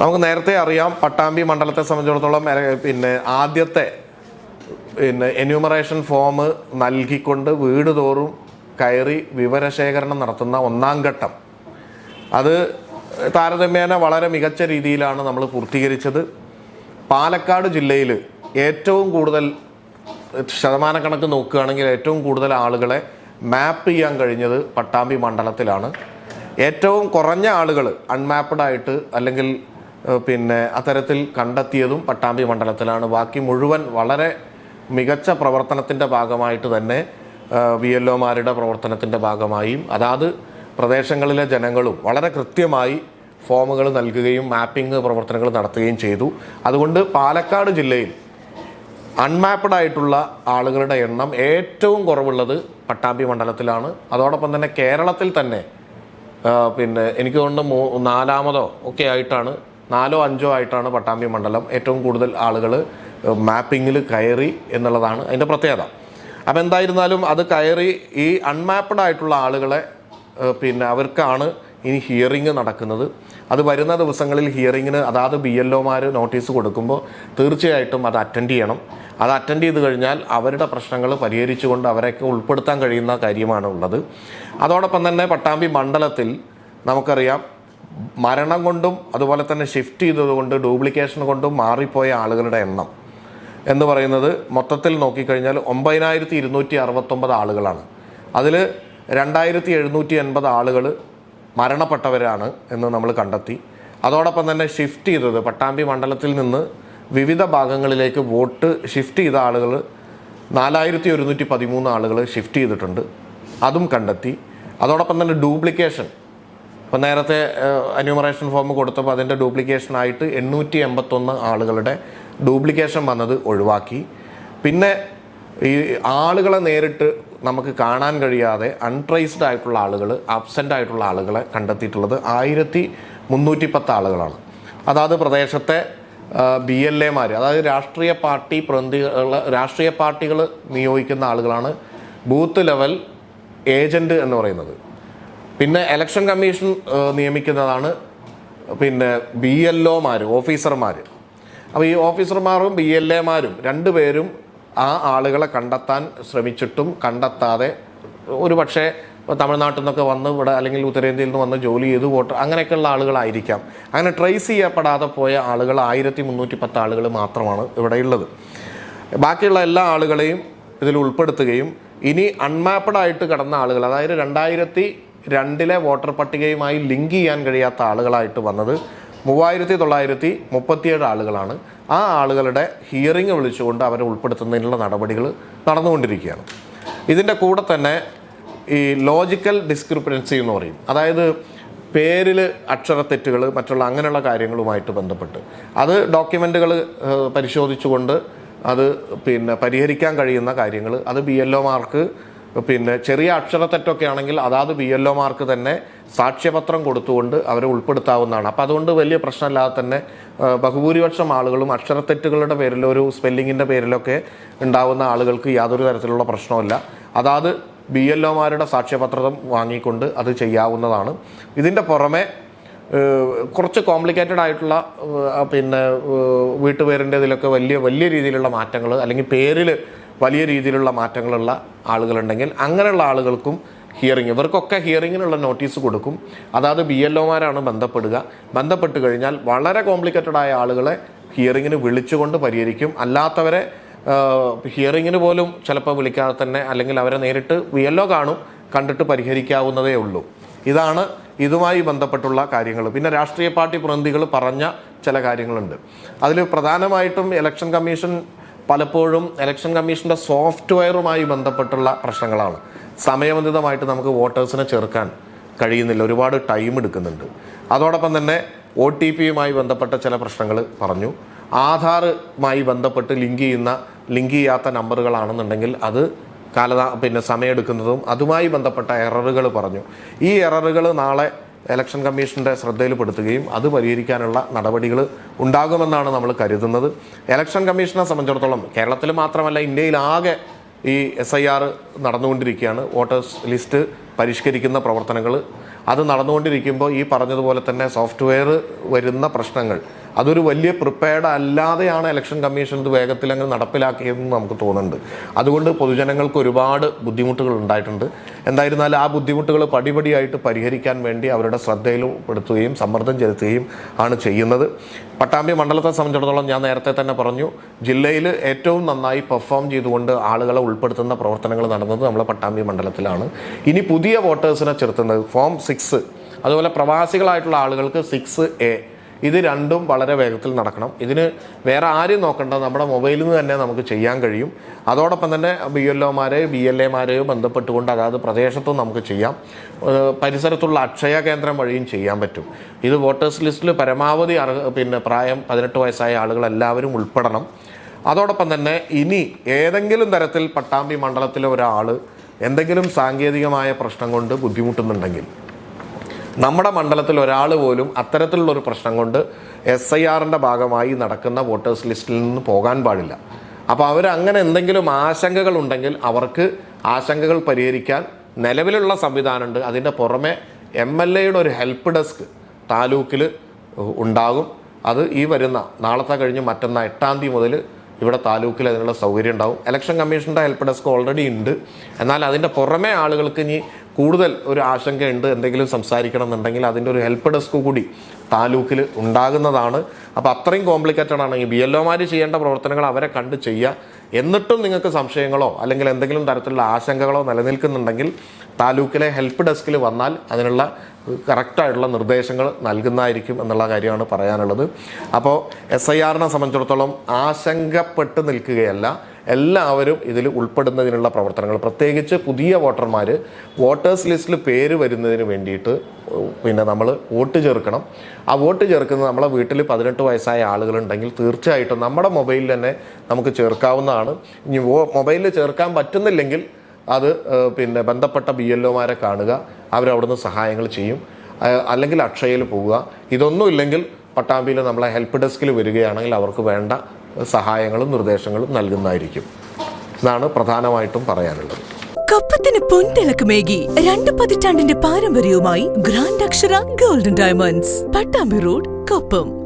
നമുക്ക് നേരത്തെ അറിയാം പട്ടാമ്പി മണ്ഡലത്തെ സംബന്ധിച്ചിടത്തോളം പിന്നെ ആദ്യത്തെ പിന്നെ എന്യൂമറേഷൻ ഫോം നൽകിക്കൊണ്ട് വീട് തോറും കയറി വിവരശേഖരണം നടത്തുന്ന ഒന്നാം ഘട്ടം. അത് താരതമ്യേന വളരെ മികച്ച രീതിയിലാണ് നമ്മൾ പൂർത്തീകരിച്ചത്. പാലക്കാട് ജില്ലയിൽ ഏറ്റവും കൂടുതൽ ശതമാനക്കണക്ക് നോക്കുകയാണെങ്കിൽ ഏറ്റവും കൂടുതൽ ആളുകളെ മാപ്പ് ചെയ്യാൻ കഴിഞ്ഞത് പട്ടാമ്പി മണ്ഡലത്തിലാണ്. ഏറ്റവും കുറഞ്ഞ ആളുകൾ അൺമാപ്ഡ് ആയിട്ട് അല്ലെങ്കിൽ പിന്നെ അത്തരത്തിൽ കണ്ടെത്തിയതും പട്ടാമ്പി മണ്ഡലത്തിലാണ്. ബാക്കി മുഴുവൻ വളരെ മികച്ച പ്രവർത്തനത്തിന്റെ ഭാഗമായിട്ട് തന്നെ ബി എൽ ഒമാരുടെ പ്രവർത്തനത്തിന്റെ ഭാഗമായും അതാത് പ്രദേശങ്ങളിലെ ജനങ്ങളും വളരെ കൃത്യമായി ഫോമുകൾ നൽകുകയും മാപ്പിംഗ് പ്രവർത്തനങ്ങൾ നടത്തുകയും ചെയ്തു. അതുകൊണ്ട് പാലക്കാട് ജില്ലയിൽ അൺമാപ്ഡ് ആയിട്ടുള്ള ആളുകളുടെ എണ്ണം ഏറ്റവും കുറവുള്ളത് പട്ടാമ്പി മണ്ഡലത്തിലാണ്. അതോടൊപ്പം തന്നെ കേരളത്തിൽ തന്നെ പിന്നെ എനിക്ക് തോന്നുന്നു നാലാമതോ ഒക്കെ ആയിട്ടാണ് നാലോ അഞ്ചോ ആയിട്ടാണ് പട്ടാമ്പി മണ്ഡലം ഏറ്റവും കൂടുതൽ ആളുകൾ മാപ്പിങ്ങിൽ കയറി എന്നുള്ളതാണ് അതിന്റെ പ്രത്യേകത. അപ്പം എന്തായിരുന്നാലും അത് കയറി ഈ അൺമാപ്പഡ് ആയിട്ടുള്ള ആളുകളെ പിന്നെ അവർക്കാണ് ഇനി ഹിയറിങ് നടക്കുന്നത്. അത് വരുന്ന ദിവസങ്ങളിൽ ഹിയറിങ്ങിന് അതാത് ബി എൽ ഒമാർ നോട്ടീസ് കൊടുക്കുമ്പോൾ തീർച്ചയായിട്ടും അത് അറ്റൻഡ് ചെയ്യണം. അത് അറ്റൻഡ് ചെയ്ത് കഴിഞ്ഞാൽ അവരുടെ പ്രശ്നങ്ങൾ പരിഹരിച്ചുകൊണ്ട് അവരെയൊക്കെ ഉൾപ്പെടുത്താൻ കഴിയുന്ന കാര്യമാണ് ഉള്ളത്. അതോടൊപ്പം തന്നെ പട്ടാമ്പി മണ്ഡലത്തിൽ നമുക്കറിയാം മരണം കൊണ്ടും അതുപോലെ തന്നെ ഷിഫ്റ്റ് ചെയ്തതുകൊണ്ട് ഡ്യൂപ്ലിക്കേഷൻ കൊണ്ടും മാറിപ്പോയ ആളുകളുടെ എണ്ണം. എന്ന് പറയുന്നത് മൊത്തത്തിൽ നോക്കിക്കഴിഞ്ഞാൽ ഒമ്പതിനായിരത്തി ഇരുന്നൂറ്റി അറുപത്തൊമ്പത് ആളുകളാണ്. അതിൽ രണ്ടായിരത്തി എഴുന്നൂറ്റി എൺപത് ആളുകൾ മരണപ്പെട്ടവരാണ് എന്ന് നമ്മൾ കണ്ടെത്തി. അതോടൊപ്പം തന്നെ ഷിഫ്റ്റ് ചെയ്തത് പട്ടാമ്പി മണ്ഡലത്തിൽ നിന്ന് വിവിധ ഭാഗങ്ങളിലേക്ക് വോട്ട് ഷിഫ്റ്റ് ചെയ്ത ആളുകൾ നാലായിരത്തി ഒരുന്നൂറ്റി പതിമൂന്ന് ആളുകൾ ഷിഫ്റ്റ് ചെയ്തിട്ടുണ്ട്. അതും കണ്ടെത്തി. അതോടൊപ്പം തന്നെ ഡ്യൂപ്ലിക്കേഷൻ ഇപ്പം നേരത്തെ അന്യൂമറേഷൻ ഫോം കൊടുത്തപ്പോൾ അതിന്റെ ഡ്യൂപ്ലിക്കേഷനായിട്ട് എണ്ണൂറ്റി എൺപത്തൊന്ന് ആളുകളുടെ ഡ്യൂപ്ലിക്കേഷൻ വന്നത് ഒഴിവാക്കി. പിന്നെ ഈ ആളുകളെ നേരിട്ട് നമുക്ക് കാണാൻ കഴിയാതെ അൺട്രേസ്ഡ് ആയിട്ടുള്ള ആളുകൾ അബ്സെന്റ് ആയിട്ടുള്ള ആളുകളെ കണ്ടെത്തിയിട്ടുള്ളത് ആയിരത്തി മുന്നൂറ്റി പത്ത് ആളുകളാണ്. അതാത് പ്രദേശത്തെ ബി എൽ എമാർ അതായത് രാഷ്ട്രീയ പാർട്ടി പ്രതിനിധികൾ രാഷ്ട്രീയ പാർട്ടികൾ നിയോഗിക്കുന്ന ആളുകളാണ് ബൂത്ത് ലെവൽ ഏജന്റ് എന്ന് പറയുന്നത്. പിന്നെ ഇലക്ഷൻ കമ്മീഷൻ നിയമിക്കുന്നതാണ്. പിന്നെ ബി എൽ ഒമാർ ഓഫീസർമാർ അപ്പോൾ ഈ ഓഫീസർമാരും ബി എൽ എമാരും രണ്ടുപേരും ആ ആളുകളെ കണ്ടെത്താൻ ശ്രമിച്ചിട്ടും കണ്ടെത്താതെ ഒരു പക്ഷേ തമിഴ്നാട്ടിൽ നിന്നൊക്കെ വന്ന് ഇവിടെ അല്ലെങ്കിൽ ഉത്തരേന്ത്യയിൽ നിന്ന് വന്ന് ജോലി ചെയ്ത് വോട്ട് അങ്ങനെയൊക്കെയുള്ള ആളുകളായിരിക്കാം. അങ്ങനെ ട്രേസ് ചെയ്യപ്പെടാതെ പോയ ആളുകൾ ആയിരത്തി മുന്നൂറ്റി പത്ത് ആളുകൾ മാത്രമാണ് ഇവിടെയുള്ളത്. ബാക്കിയുള്ള എല്ലാ ആളുകളെയും ഇതിൽ ഉൾപ്പെടുത്തുകയും ഇനി അൺമാപ്പഡായിട്ട് കിടന്ന ആളുകൾ അതായത് രണ്ടായിരത്തി രണ്ടിലെ വോട്ടർ പട്ടികയുമായി ലിങ്ക് ചെയ്യാൻ കഴിയാത്ത ആളുകളായിട്ട് വന്നത് മൂവായിരത്തി തൊള്ളായിരത്തി മുപ്പത്തിയേഴ് ആളുകളാണ്. ആ ആളുകളുടെ ഹിയറിംഗ് വിളിച്ചുകൊണ്ട് അവരെ ഉൾപ്പെടുത്തുന്നതിനുള്ള നടപടികൾ നടന്നുകൊണ്ടിരിക്കുകയാണ്. ഇതിന്റെ കൂടെ തന്നെ ഈ ലോജിക്കൽ ഡിസ്ക്രിപ്പൻസി എന്ന് പറയും. അതായത് പേരിൽ അക്ഷരത്തെറ്റുകൾ മറ്റുള്ള അങ്ങനെയുള്ള കാര്യങ്ങളുമായിട്ട് ബന്ധപ്പെട്ട്. അത് ഡോക്യുമെന്റുകൾ പരിശോധിച്ചുകൊണ്ട് അത് പിന്നെ പരിഹരിക്കാൻ കഴിയുന്ന കാര്യങ്ങൾ അത് ബി എൽ ഒമാർക്ക് പിന്നെ ചെറിയ അക്ഷരത്തെറ്റൊക്കെ ആണെങ്കിൽ അതാത് ബി എൽ ഒമാർക്ക് തന്നെ സാക്ഷ്യപത്രം കൊടുത്തുകൊണ്ട് അവരെ ഉൾപ്പെടുത്താവുന്നതാണ്. അപ്പോൾ അതുകൊണ്ട് വലിയ പ്രശ്നമില്ലാതെ തന്നെ ബഹുഭൂരിപക്ഷം ആളുകളും അക്ഷരത്തെറ്റുകളുടെ പേരിലോ ഒരു സ്പെല്ലിങ്ങിന്റെ പേരിലൊക്കെ ഉണ്ടാവുന്ന ആളുകൾക്ക് യാതൊരു തരത്തിലുള്ള പ്രശ്നമില്ല അതാത് ബി എൽ ഒമാരുടെ സാക്ഷ്യപത്രം വാങ്ങിക്കൊണ്ട് അത് ചെയ്യാവുന്നതാണ്. ഇതിന്റെ പുറമെ കുറച്ച് കോംപ്ലിക്കേറ്റഡ് ആയിട്ടുള്ള പിന്നെ വീട്ടുപേരിന്റെ ഇതിലൊക്കെ വലിയ വലിയ രീതിയിലുള്ള മാറ്റങ്ങൾ അല്ലെങ്കിൽ പേരിൽ വലിയ രീതിയിലുള്ള മാറ്റങ്ങളുള്ള ആളുകളുണ്ടെങ്കിൽ അങ്ങനെയുള്ള ആളുകൾക്കും ഹിയറിംഗ് ഇവർക്കൊക്കെ ഹിയറിങ്ങിനുള്ള നോട്ടീസ് കൊടുക്കും. അതായത് ബി എൽ ഒമാരാണ് ബന്ധപ്പെടുക. ബന്ധപ്പെട്ട് കഴിഞ്ഞാൽ വളരെ കോംപ്ലിക്കേറ്റഡ് ആയ ആളുകളെ ഹിയറിങ്ങിന് വിളിച്ചുകൊണ്ട് പരിഹരിക്കും. അല്ലാത്തവരെ ഹിയറിങ്ങിന് പോലും ചിലപ്പോൾ വിളിക്കാതെ തന്നെ അല്ലെങ്കിൽ അവരെ നേരിട്ട് വി എൽ ഒ കാണും കണ്ടിട്ട് പരിഹരിക്കാവുന്നതേ ഉള്ളൂ. ഇതാണ് ഇതുമായി ബന്ധപ്പെട്ടുള്ള കാര്യങ്ങൾ. പിന്നെ രാഷ്ട്രീയ പാർട്ടി പ്രതിനിധികൾ പറഞ്ഞ ചില കാര്യങ്ങളുണ്ട്. അതിൽ പ്രധാനമായിട്ടും ഇലക്ഷൻ കമ്മീഷൻ പലപ്പോഴും ഇലക്ഷൻ കമ്മീഷന്റെ സോഫ്റ്റ്വെയറുമായി ബന്ധപ്പെട്ടുള്ള പ്രശ്നങ്ങളാണ്. സമയബന്ധിതമായിട്ട് നമുക്ക് വോട്ടേഴ്സിനെ ചേർക്കാൻ കഴിയുന്നില്ല. ഒരുപാട് ടൈം എടുക്കുന്നുണ്ട്. അതോടൊപ്പം തന്നെ ഒ ടി പിയുമായി ബന്ധപ്പെട്ട ചില പ്രശ്നങ്ങൾ പറഞ്ഞു. ആധാറുമായി ബന്ധപ്പെട്ട് ലിങ്ക് ചെയ്യുന്ന ലിങ്ക് ചെയ്യാത്ത നമ്പറുകളാണെന്നുണ്ടെങ്കിൽ അത് കാലതാ പിന്നെ സമയമെടുക്കുന്നതും അതുമായി ബന്ധപ്പെട്ട എററുകൾ പറഞ്ഞു. ഈ എററുകൾ നാളെ ഇലക്ഷൻ കമ്മീഷന്റെ ശ്രദ്ധയിൽപ്പെടുത്തുകയും അത് പരിഹരിക്കാനുള്ള നടപടികൾ ഉണ്ടാകുമെന്നാണ് നമ്മൾ കരുതുന്നത്. ഇലക്ഷൻ കമ്മീഷനെ സംബന്ധിച്ചിടത്തോളം കേരളത്തിൽ മാത്രമല്ല ഇന്ത്യയിലാകെ ഈ എസ് ഐ ആർ നടന്നുകൊണ്ടിരിക്കുകയാണ്. വോട്ടേഴ്സ് ലിസ്റ്റ് പരിഷ്കരിക്കുന്ന പ്രവർത്തനങ്ങൾ. അത് നടന്നുകൊണ്ടിരിക്കുമ്പോൾ ഈ പറഞ്ഞതുപോലെ തന്നെ സോഫ്റ്റ്വെയർ വരുന്ന പ്രശ്നങ്ങൾ അതൊരു വലിയ പ്രിപ്പയർഡ് അല്ലാതെയാണ് ഇലക്ഷൻ കമ്മീഷൻ ഇത് വേഗത്തിൽ അങ്ങ് നടപ്പിലാക്കിയതെന്ന് നമുക്ക് തോന്നുന്നുണ്ട്. അതുകൊണ്ട് പൊതുജനങ്ങൾക്ക് ഒരുപാട് ബുദ്ധിമുട്ടുകൾ ഉണ്ടായിട്ടുണ്ട്. എന്തായിരുന്നാലും ആ ബുദ്ധിമുട്ടുകൾ പടിപടിയായിട്ട് പരിഹരിക്കാൻ വേണ്ടി അവരുടെ ശ്രദ്ധയിൽപ്പെടുത്തുകയും സമ്മർദ്ദം ചെലുത്തുകയും ആണ് ചെയ്യുന്നത്. പട്ടാമ്പി മണ്ഡലത്തെ സംബന്ധിച്ചിടത്തോളം ഞാൻ നേരത്തെ തന്നെ പറഞ്ഞു ജില്ലയിൽ ഏറ്റവും നന്നായി പെർഫോം ചെയ്തുകൊണ്ട് ആളുകളെ ഉൾപ്പെടുത്തുന്ന പ്രവർത്തനങ്ങൾ നടന്നത് നമ്മളെ പട്ടാമ്പി മണ്ഡലത്തിലാണ്. ഇനി പുതിയ വോട്ടേഴ്സിനെ ചെലുത്തുന്നത് ഫോം സിക്സ് അതുപോലെ പ്രവാസികളായിട്ടുള്ള ആളുകൾക്ക് സിക്സ് എ ഇത് രണ്ടും വളരെ വേഗത്തിൽ നടക്കണം. ഇതിന് വേറെ ആരും നോക്കണ്ട. നമ്മുടെ മൊബൈലിൽ നിന്ന് തന്നെ നമുക്ക് ചെയ്യാൻ കഴിയും. അതോടൊപ്പം തന്നെ ബി എൽ ഒമാരെ ബി എൽ എമാരെയോ ബന്ധപ്പെട്ടുകൊണ്ട് അതായത് പ്രദേശത്തും നമുക്ക് ചെയ്യാം. പരിസരത്തുള്ള അക്ഷയ കേന്ദ്രം വഴിയും ചെയ്യാൻ പറ്റും. ഇത് വോട്ടേഴ്സ് ലിസ്റ്റിൽ പരമാവധി പിന്നെ പ്രായം പതിനെട്ട് വയസ്സായ ആളുകൾ എല്ലാവരും ഉൾപ്പെടണം. അതോടൊപ്പം തന്നെ ഇനി ഏതെങ്കിലും തരത്തിൽ പട്ടാമ്പി മണ്ഡലത്തിലെ ഒരാൾ എന്തെങ്കിലും സാങ്കേതികമായ പ്രശ്നം കൊണ്ട് ബുദ്ധിമുട്ടുന്നുണ്ടെങ്കിൽ നമ്മുടെ മണ്ഡലത്തിൽ ഒരാൾ പോലും അത്തരത്തിലുള്ള ഒരു പ്രശ്നം കൊണ്ട് എസ് ഐ ആറിന്റെ ഭാഗമായി നടക്കുന്ന വോട്ടേഴ്സ് ലിസ്റ്റിൽ നിന്ന് പോകാൻ പാടില്ല. അപ്പോൾ അവർ അങ്ങനെ എന്തെങ്കിലും ആശങ്കകൾ ഉണ്ടെങ്കിൽ അവർക്ക് ആശങ്കകൾ പരിഹരിക്കാൻ നിലവിലുള്ള സംവിധാനമുണ്ട്. അതിന്റെ പുറമെ എം എൽ എയുടെ ഒരു ഹെൽപ്പ് ഡെസ്ക് താലൂക്കിൽ ഉണ്ടാകും. അത് ഈ വരുന്ന നാളത്തെ കഴിഞ്ഞ് മറ്റന്നാൾ എട്ടാം തീയതി മുതൽ ഇവിടെ താലൂക്കിൽ അതിനുള്ള സൗകര്യം ഉണ്ടാവും. ഇലക്ഷൻ കമ്മീഷന്റെ ഹെൽപ്പ് ഡെസ്ക് ഓൾറെഡി ഉണ്ട്. എന്നാൽ അതിന്റെ പുറമെ ആളുകൾക്ക് ഇനി കൂടുതൽ ഒരു ആശങ്കയുണ്ട് എന്തെങ്കിലും സംസാരിക്കണം എന്നുണ്ടെങ്കിൽ അതിന്റെ ഒരു ഹെൽപ്പ് ഡെസ്ക് കൂടി താലൂക്കിൽ ഉണ്ടാകുന്നതാണ്. അപ്പോൾ അത്രയും കോംപ്ലിക്കേറ്റഡ് ആണെങ്കിൽ ബി എൽ ഒമാർ ചെയ്യേണ്ട പ്രവർത്തനങ്ങൾ അവരെ കണ്ട് ചെയ്യുക. എന്നിട്ടും നിങ്ങൾക്ക് സംശയങ്ങളോ അല്ലെങ്കിൽ എന്തെങ്കിലും തരത്തിലുള്ള ആശങ്കകളോ നിലനിൽക്കുന്നുണ്ടെങ്കിൽ താലൂക്കിലെ ഹെൽപ്പ് ഡെസ്കിൽ വന്നാൽ അതിനുള്ള കറക്റ്റായിട്ടുള്ള നിർദ്ദേശങ്ങൾ നൽകുന്നതായിരിക്കും എന്നുള്ള കാര്യമാണ് പറയാനുള്ളത്. അപ്പോൾ എസ് ഐ ആറിനെ സംബന്ധിച്ചിടത്തോളം ആശങ്കപ്പെട്ട് നിൽക്കുകയല്ല. എല്ലാവരും ഇതിൽ ഉൾപ്പെടുന്നതിനുള്ള പ്രവർത്തനങ്ങൾ. പ്രത്യേകിച്ച് പുതിയ വോട്ടർമാർ വോട്ടേഴ്സ് ലിസ്റ്റിൽ പേര് വരുന്നതിന് വേണ്ടിയിട്ട് പിന്നെ നമ്മൾ വോട്ട് ചേർക്കണം. ആ വോട്ട് ചേർക്കുന്നത് നമ്മളെ വീട്ടിൽ പതിനെട്ട് വയസ്സായ ആളുകളുണ്ടെങ്കിൽ തീർച്ചയായിട്ടും നമ്മുടെ മൊബൈലിൽ തന്നെ നമുക്ക് ചേർക്കാവുന്നതാണ്. ഇനി മൊബൈലിൽ ചേർക്കാൻ പറ്റുന്നില്ലെങ്കിൽ അത് പിന്നെ ബന്ധപ്പെട്ട ബി എൽ ഒമാരെ കാണുക അവരവിടുന്ന് സഹായങ്ങൾ ചെയ്യും. അല്ലെങ്കിൽ അക്ഷയയിൽ പോവുക. ഇതൊന്നുമില്ലെങ്കിൽ പട്ടാമ്പിയിൽ നമ്മളെ ഹെൽപ്പ് ഡെസ്കിൽ വരികയാണെങ്കിൽ അവർക്ക് വേണ്ട സഹായങ്ങളും നിർദ്ദേശങ്ങളും നൽകുന്നതായിരിക്കും. എന്നാണ് പ്രധാനമായിട്ടും പറയാനുള്ളത്. കപ്പത്തിന് പൊൻതിളക്കമേകി രണ്ട് പതിറ്റാണ്ടിന്റെ പാരമ്പര്യവുമായി grand Akshara golden diamonds. Pattambi road Koppam.